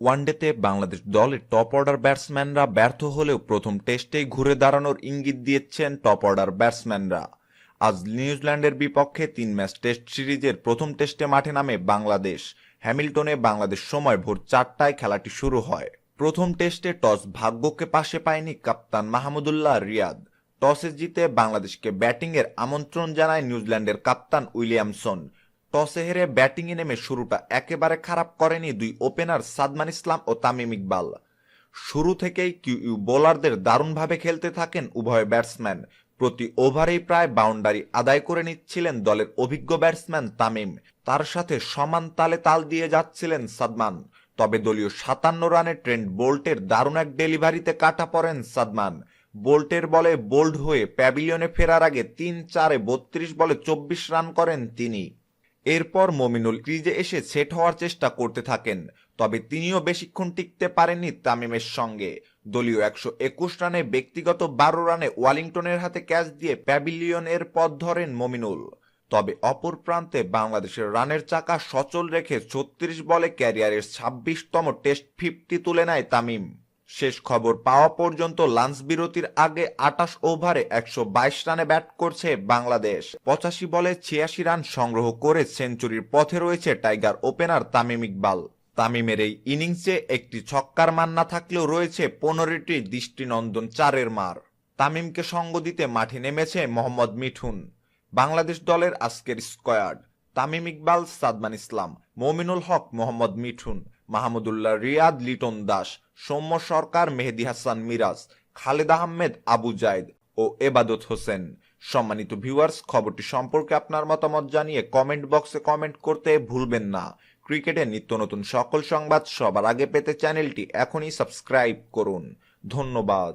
ওয়ানডেতে বাংলাদেশ দলের top order ব্যাটসম্যানরা ব্যর্থ হলেও প্রথম টেস্টেই ঘুরে দাঁড়ানোর ইঙ্গিত দিয়েছেন টপ অর্ডার ব্যাটসম্যানরা আজ নিউজিল্যান্ডের বিপক্ষে তিন ম্যাচ টেস্ট সিরিজের প্রথম টেস্টে মাঠে নামে বাংলাদেশ। হ্যামিল্টনে বাংলাদেশ সময় ভোর চারটায় খেলাটি শুরু হয়। প্রথম টেস্টে টস ভাগ্যকে পাশে পায়নি কাপ্তান মাহমুদুল্লাহ রিয়াদ। টসে জিতে বাংলাদেশকে ব্যাটিংয়ের আমন্ত্রণ জানায় নিউজিল্যান্ডের কাপ্তান উইলিয়ামসন। টসে হেরে ব্যাটিংয়ে নেমে শুরুটা একেবারে খারাপ করেনি দুই ওপেনার সাদমান ইসলাম ও তামিম ইকবাল। শুরু থেকেই কিউ বোলারদের দারুণভাবে খেলতে থাকেন উভয় ব্যাটসম্যান। প্রতি ওভারেই প্রায় বাউন্ডারি আদায় করে নিচ্ছিলেন দলের অভিজ্ঞ ব্যাটসম্যান তামিম। তার সাথে সমান তালে তাল দিয়ে যাচ্ছিলেন সাদমান। তবে দলীয় সাতান্ন রানে ট্রেন্ট বোল্টের দারুণ এক ডেলিভারিতে কাটা পড়েন সাদমান। বোল্টের বলে বোল্ড হয়ে প্যাভিলিয়নে ফেরার আগে তিন চারে বত্রিশ বলে চব্বিশ রান করেন তিনি। এরপর মমিনুল ক্রিজে এসে সেট হওয়ার চেষ্টা করতে থাকেন, তবে তিনিও বেশিক্ষণ টিকতে পারেননি তামিমের সঙ্গে। দলীয় একশো একুশ রানে ব্যক্তিগত বারো রানে ওয়ালিংটনের হাতে ক্যাচ দিয়ে প্যাভিলিয়নের পথ ধরেন মমিনুল। তবে অপর প্রান্তে বাংলাদেশের রানের চাকা সচল রেখে ছত্রিশ বলে ক্যারিয়ারের ছাব্বিশতম টেস্ট ফিফটি তুলে নেয় তামিম। শেষ খবর পাওয়া পর্যন্ত লাঞ্চ বিরতির আগে আটাশ ওভারে একশো বাইশ রানে ব্যাট করছে বাংলাদেশ। পঁচাশি বলে ছিয়াশি রান সংগ্রহ করে সেঞ্চুরির পথে রয়েছে টাইগার ওপেনার তামিম ইকবাল। তামিমের এই ইনিংসে একটি ছক্কার মান না থাকলেও রয়েছে পনেরোটি দৃষ্টিনন্দন চারের মার। তামিমকে সঙ্গ দিতে মাঠে নেমেছে মোহাম্মদ মিঠুন। বাংলাদেশ দলের আজকের স্কোয়াড, তামিম ইকবাল, সাদমান ইসলাম, মমিনুল হক, মোহাম্মদ মিঠুন। মাহমুদুল্লাহ রিয়াদ লিটন দাস, সৌম্য সরকার, মেহেদি হাসান মিরাজ, খালেদ আহমেদ, আবু জায়দ ও এবাদত হোসেন। সম্মানিত ভিউয়ার্স, খবরটি সম্পর্কে আপনার মতামত জানিয়ে কমেন্ট বক্সে কমেন্ট করতে ভুলবেন না। ক্রিকেটের নিত্য নতুন সকল সংবাদ সবার আগে পেতে চ্যানেলটি এখনই সাবস্ক্রাইব করুন। ধন্যবাদ।